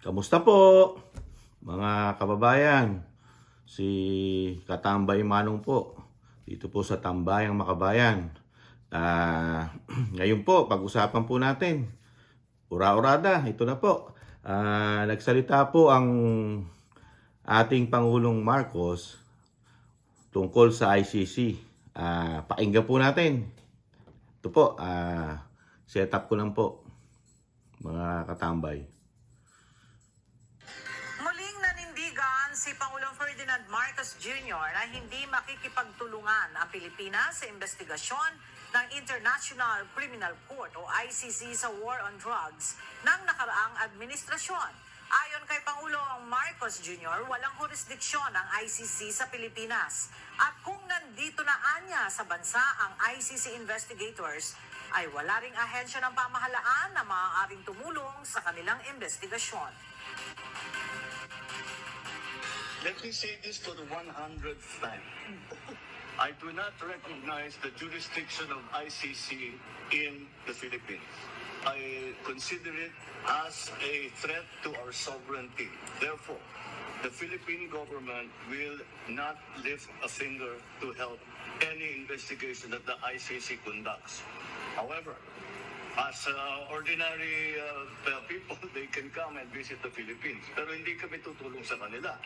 Kamusta po mga kababayan? Si Katambay Manong po dito po sa Tambayang Makabayan. Ah, ngayon po, pag-usapan po natin. Ura-urada, ito na po. Ah, nagsalita po ang ating Pangulong Marcos tungkol sa ICC. Ah, pakinggan po natin. Ito po, ah, set up ko lang po mga katambay. Marcos Jr. na hindi makikipagtulungan ang Pilipinas sa investigasyon ng International Criminal Court o ICC sa War on Drugs ng nakaraang administrasyon. Ayon kay Pangulong Marcos Jr., walang jurisdiksyon ang ICC sa Pilipinas. At kung nandito na anya sa bansa ang ICC investigators, ay wala ring ahensya ng pamahalaan na maaaring tumulong sa kanilang investigasyon. Let me say this for the 100th time. I do not recognize the jurisdiction of ICC in the Philippines. I consider it as a threat to our sovereignty. Therefore, the Philippine government will not lift a finger to help any investigation that the ICC conducts. However, as uh, ordinary uh, people, they can come and visit the Philippines. Pero hindi kami tutulong sa kanila.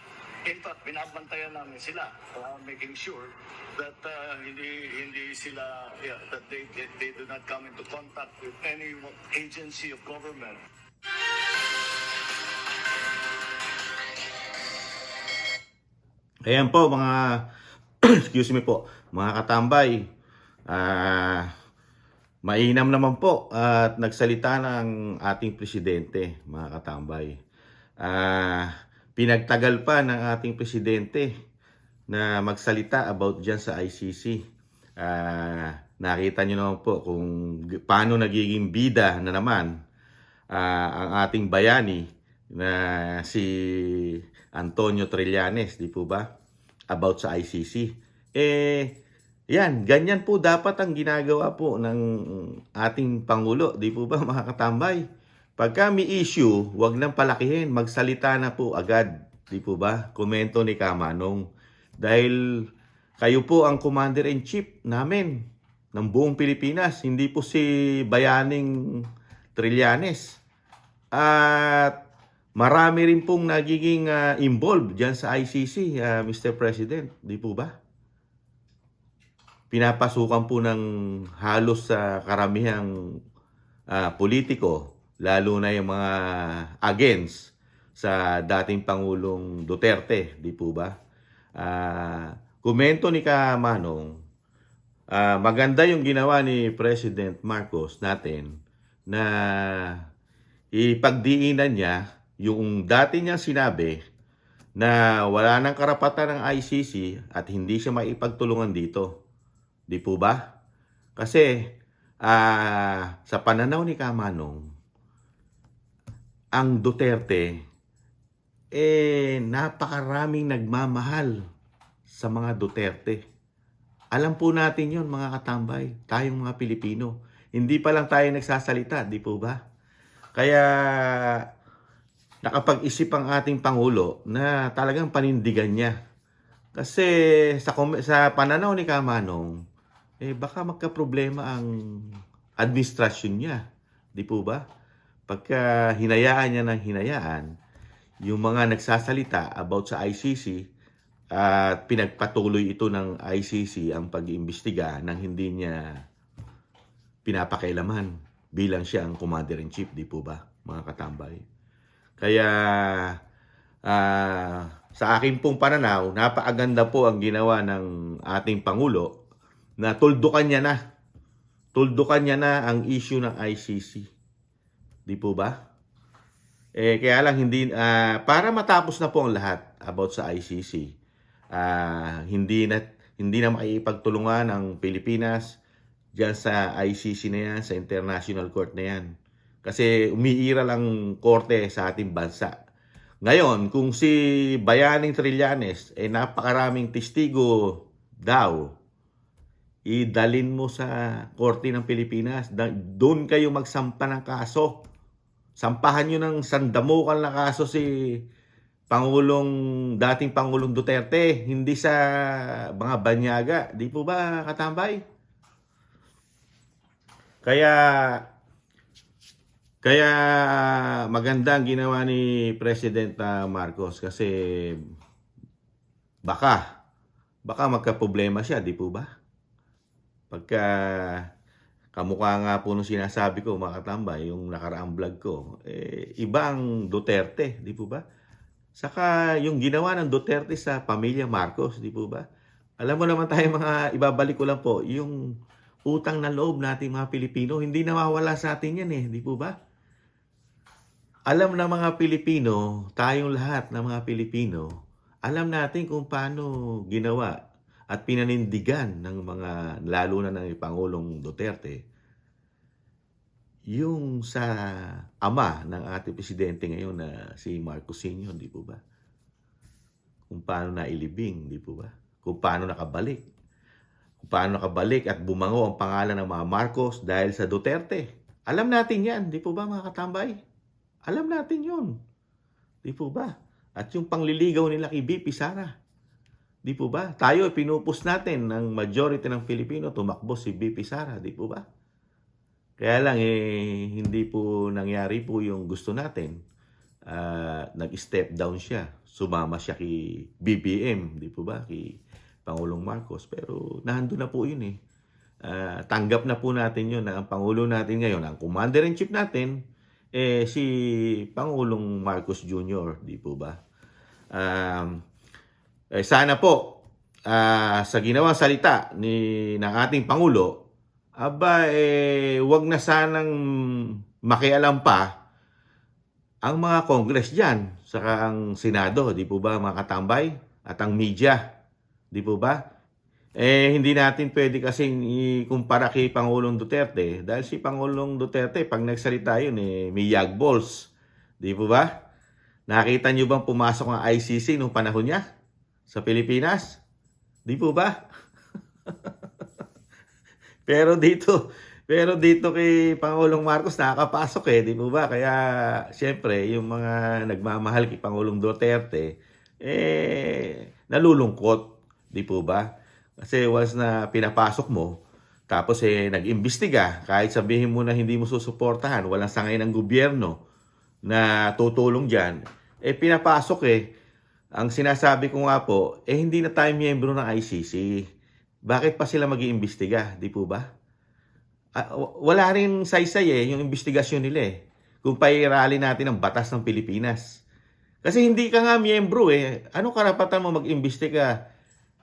In fact, binabantayan namin sila, uh, making sure that uh, hindi hindi sila yeah, that they, they they do not come into contact with any agency of government Ayan po mga excuse me po, mga katambay. Ah, mainam naman po at nagsalita ng ating presidente, mga katambay. Ah, pinagtagal pa ng ating presidente na magsalita about diyan sa ICC. Ah, nakita niyo naman po kung paano nagiging bida na naman ah, ang ating bayani na si Antonio Trillanes, di po ba? About sa ICC. Eh, yan, ganyan po dapat ang ginagawa po ng ating Pangulo, di po ba mga katambay? Pagka may issue, wag nang palakihin, magsalita na po agad, di po ba? Komento ni Kamanong. Dahil kayo po ang commander-in-chief namin ng buong Pilipinas, hindi po si Bayaning Trillanes. At marami rin pong nagiging ah, involved dyan sa ICC, ah, Mr. President. Di po ba? Pinapasukan po ng halos sa karamihang ah, politiko, lalo na yung mga against sa dating Pangulong Duterte. Di po ba? Ah, komento ni Kamanong, ah, maganda yung ginawa ni President Marcos natin na ipagdiinan niya yung dati niyang sinabi na wala nang karapatan ng ICC at hindi siya maipagtulungan dito. Di po ba? Kasi ah, sa pananaw ni Kamanong, ang Duterte eh napakaraming nagmamahal sa mga Duterte. Alam po natin yon mga katambay, tayong mga Pilipino. Hindi pa lang tayo nagsasalita, di po ba? Kaya nakapag-isip ang ating Pangulo na talagang panindigan niya. Kasi sa, sa pananaw ni Kamanong, eh baka magka-problema ang administrasyon niya. Di po ba? Pagka hinayaan niya ng hinayaan, yung mga nagsasalita about sa ICC at pinagpatuloy ito ng ICC ang pag-iimbestiga nang hindi niya pinapakailaman bilang siya ang commander-in-chief, di po ba, mga katambay? Kaya ah, sa akin pong pananaw, napakaganda po ang ginawa ng ating Pangulo na tuldukan niya na. Tuldukan niya na ang issue ng ICC. Di po ba? Eh, kaya lang hindi, ah, para matapos na po ang lahat about sa ICC, ah, hindi na, hindi na makikipagtulungan ang Pilipinas dyan sa ICC na yan, sa International Court na yan. Kasi umiiral ang korte sa ating bansa. Ngayon, kung si Bayaning Trillanes, eh napakaraming testigo daw, idalin mo sa korte ng Pilipinas. Doon kayo magsampa ng kaso. Sampahan nyo ng sandamukal na kaso si Pangulong, dating Pangulong Duterte, hindi sa mga banyaga. Di po ba, katambay? Kaya, kaya maganda ang ginawa ni President ah, Marcos kasi baka, baka magka-problema siya, di po ba? Pagka kamukha nga po nung sinasabi ko, mga katambay, yung nakaraang vlog ko, eh, iba ang Duterte, di po ba? Saka yung ginawa ng Duterte sa pamilya Marcos, di po ba? Alam mo naman tayo mga, ibabalik ko lang po, yung utang na loob nating mga Pilipino, hindi nawawala sa atin yan eh, di po ba? Alam ng mga Pilipino, tayong lahat ng mga Pilipino, alam natin kung paano ginawa at pinanindigan ng mga, lalo na ng Pangulong Duterte, yung sa ama ng ating presidente ngayon na si Marcos Sr., di po ba? Kung paano nailibing, di po ba? Kung paano nakabalik. Kung paano nakabalik at bumango ang pangalan ng mga Marcos dahil sa Duterte. Alam natin yan, di po ba mga katambay? Alam natin yun. Di po ba? At yung pangliligaw nila kay BP Sara. Di po ba? Tayo, pinupus natin ng majority ng Pilipino, tumakbo si BP Sara. Di po ba? Kaya lang, eh, hindi po nangyari po yung gusto natin. Ah, nag-step down siya. Sumama siya kay BBM, di po ba? Kay Pangulong Marcos. Pero nandun na po yun eh. Ah, tanggap na po natin yun na ang Pangulo natin ngayon, ang Commander-in-Chief natin, eh, si Pangulong Marcos Jr., di po ba? Um, eh, sana po, ah, sa ginawang salita ni, ng ating Pangulo, aba, eh, wag na sanang makialam pa ang mga Congress dyan, saka ang Senado, di po ba, mga katambay, at ang media, di po ba? Eh, hindi natin pwede kasing ikumpara kay Pangulong Duterte dahil si Pangulong Duterte, pag nagsalita yun, eh, may yag balls. Di po ba? Nakita nyo bang pumasok ang ICC nung panahon niya sa Pilipinas? Di po ba? pero dito, pero dito kay Pangulong Marcos nakakapasok eh, di po ba? Kaya siyempre, yung mga nagmamahal kay Pangulong Duterte, eh, nalulungkot, di po ba? Kasi once na pinapasok mo, tapos eh, nag-imbestiga, kahit sabihin mo na hindi mo susuportahan, walang sangay ng gobyerno na tutulong dyan, eh pinapasok eh. Ang sinasabi ko nga po, eh hindi na tayo miyembro ng ICC. Bakit pa sila mag-iimbestiga, di po ba? Ah, wala rin saysay eh, yung investigasyon nila eh. Kung pairali natin ang batas ng Pilipinas. Kasi hindi ka nga miyembro eh. Ano karapatan mo mag-imbestiga?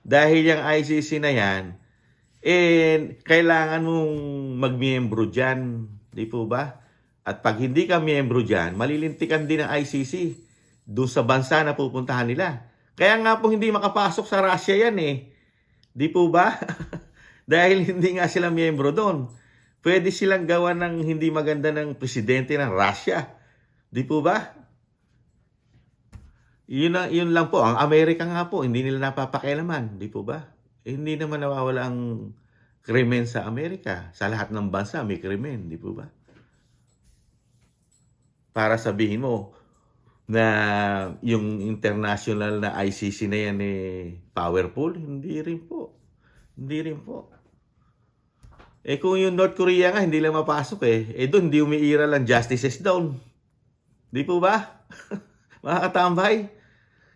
Dahil yung ICC na yan, eh, kailangan mong magmiyembro dyan. Di po ba? At pag hindi ka miyembro dyan, malilintikan din ng ICC doon sa bansa na pupuntahan nila. Kaya nga po hindi makapasok sa Russia yan eh. Di po ba? Dahil hindi nga sila miyembro doon. Pwede silang gawa ng hindi maganda ng presidente ng Russia. Di po ba? Yun, yun lang po. Ang Amerika nga po, hindi nila napapakialaman. Di po ba? Eh, hindi naman nawawala ang krimen sa Amerika. Sa lahat ng bansa may krimen. Di po ba? Para sabihin mo na yung international na ICC na yan eh powerful. Hindi rin po. Hindi rin po. Eh kung yung North Korea nga hindi lang mapasok eh. Eh doon hindi umiira lang justices down. Di po ba? Mga katambay.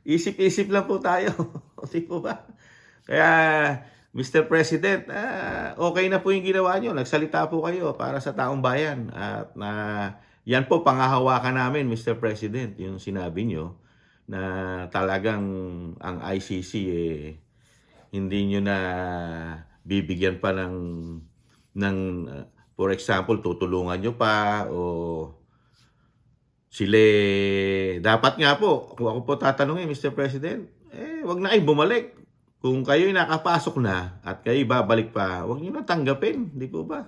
Isip-isip lang po tayo. Di po ba? Kaya, Mr. President, ah, okay na po yung ginawa nyo. Nagsalita po kayo para sa taong bayan. At na yan po pangahawakan namin, Mr. President, yung sinabi nyo na talagang ang ICC eh, hindi nyo na bibigyan pa ng ng for example tutulungan nyo pa o sila dapat nga po kung ako po tatanungin Mr. President eh wag na kayo bumalik kung kayo nakapasok na at kayo babalik pa wag niyo na tanggapin di po ba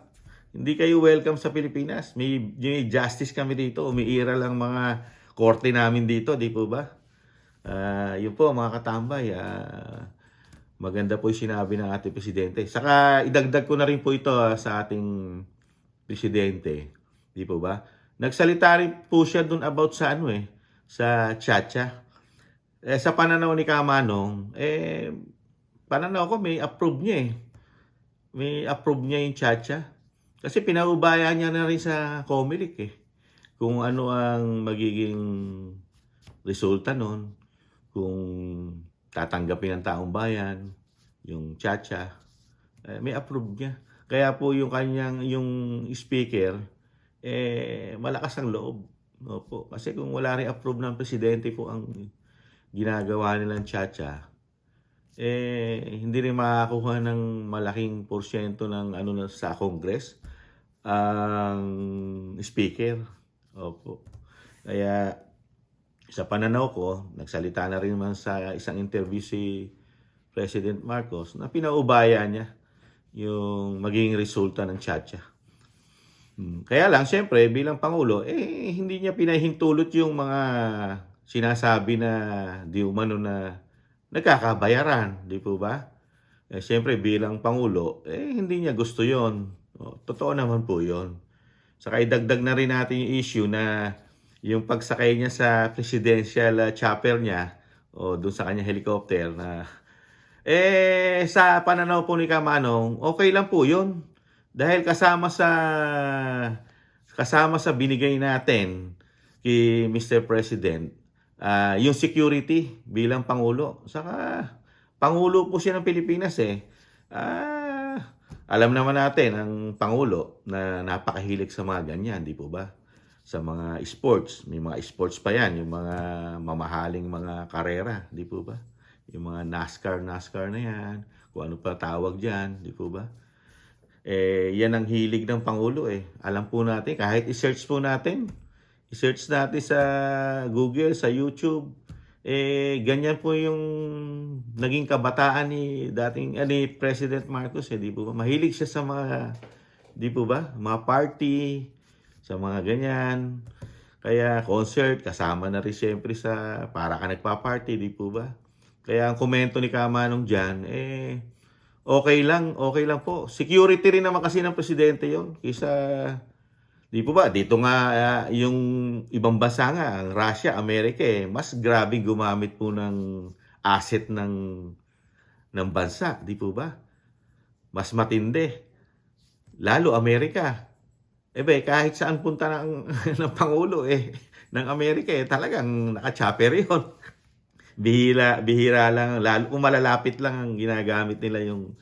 hindi kayo welcome sa Pilipinas may, may justice kami dito umiira lang mga korte namin dito di po ba Ah, yun po mga katambay ah, maganda po yung sinabi ng ating presidente. Saka idagdag ko na rin po ito ah, sa ating presidente. Di po ba? nagsalita rin po siya dun about sa ano eh, sa Chacha. Eh, sa pananaw ni Kamanong, eh, pananaw ko may approve niya eh. May approve niya yung Chacha. Kasi pinaubaya niya na rin sa Comelec eh. Kung ano ang magiging resulta nun. Kung tatanggapin ng taong bayan, yung Chacha, eh, may approve niya. Kaya po yung kanyang, yung speaker, eh, malakas ang loob. Opo. Kasi kung wala rin approve ng presidente po ang ginagawa nilang Chacha, eh, hindi rin makakuha ng malaking porsyento ng ano sa Congress ang speaker. Opo. Kaya sa pananaw ko, nagsalita na rin naman sa isang interview si President Marcos na pinaubaya niya yung magiging resulta ng Chacha. Hmm, Kaya lang, siyempre, bilang Pangulo, eh, hindi niya pinahintulot yung mga sinasabi na di umano na nagkakabayaran, di po ba? Eh, siyempre, bilang Pangulo, eh, hindi niya gusto yon. O, totoo naman po yon. Saka idagdag na rin natin yung issue na yung pagsakay niya sa presidential uh, chopper niya o dun sa kanya helicopter na eh sa pananaw po ni Kamanong okay lang po yun dahil kasama sa kasama sa binigay natin kay Mr. President ah, yung security bilang pangulo saka pangulo po siya ng Pilipinas eh ah, alam naman natin ang pangulo na napakahilig sa mga ganyan di po ba sa mga sports. May mga sports pa yan, yung mga mamahaling mga karera, di po ba? Yung mga NASCAR, NASCAR na yan, kung ano pa tawag dyan, di po ba? Eh, yan ang hilig ng Pangulo eh. Alam po natin, kahit i-search po natin, i-search natin sa Google, sa YouTube, eh, ganyan po yung naging kabataan ni dating, ah, ni President Marcos eh, di po ba? Mahilig siya sa mga, di po ba? Mga party, sa mga ganyan. Kaya concert, kasama na rin siyempre sa para ka nagpa-party, di po ba? Kaya ang komento ni Kamanong dyan, eh, okay lang, okay lang po. Security rin naman kasi ng presidente yon Kisa, di po ba? Dito nga, ah, yung ibang bansa nga, ang Russia, Amerika, eh, mas grabe gumamit po ng asset ng ng bansa, di po ba? Mas matindi. Lalo Amerika, eh be, kahit saan punta ng, ng Pangulo eh, ng Amerika eh, talagang naka-chopper yun. Bihira, bihira lang, lalo kung malalapit lang ang ginagamit nila yung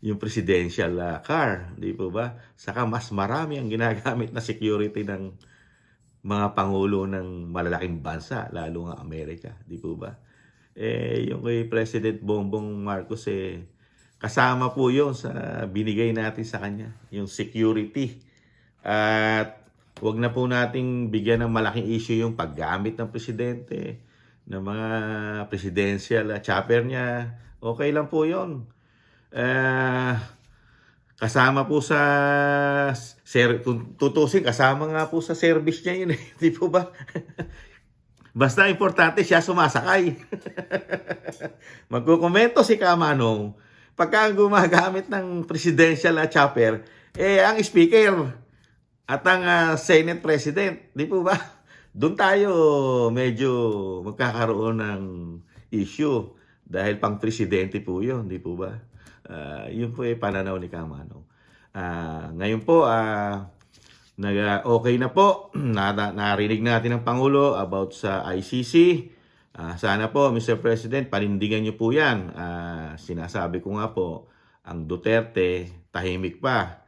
yung presidential ah, car, di po ba? Saka mas marami ang ginagamit na security ng mga pangulo ng malalaking bansa, lalo nga Amerika, di po ba? Eh, yung kay President Bongbong Marcos eh, kasama po yun sa binigay natin sa kanya, yung security at wag na po nating bigyan ng malaking issue yung paggamit ng presidente ng mga presidential uh, chopper niya. Okay lang po yon. Eh, kasama po sa ser, tutusin, kasama nga po sa service niya yun eh. Di po ba? Basta importante siya sumasakay. Magkukomento si Kamanong pagka gumagamit ng presidential uh, chopper, eh ang speaker at ang ah, Senate President, di po ba? Doon tayo medyo magkakaroon ng issue dahil pang presidente po yun, di po ba? Ah, yun po ay pananaw ni Kamano. Ah, ngayon po, ah, nag, okay na po, na, na- narinig natin ng Pangulo about sa ICC. Ah, sana po, Mr. President, panindigan niyo po yan. Ah, sinasabi ko nga po, ang Duterte, tahimik pa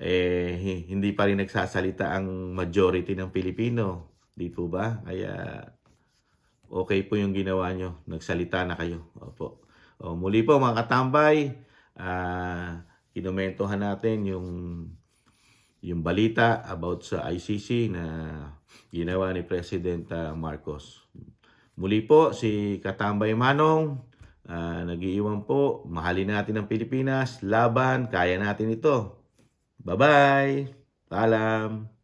eh hi- hindi pa rin nagsasalita ang majority ng Pilipino. Di po ba? Kaya okay po yung ginawa nyo. Nagsalita na kayo. Opo. O, muli po mga katambay, ah kinumentohan natin yung yung balita about sa ICC na ginawa ni President ah, Marcos. Muli po si Katambay Manong, ah, nag-iiwan po, mahalin natin ang Pilipinas, laban, kaya natin ito. Bye-bye. Paalam.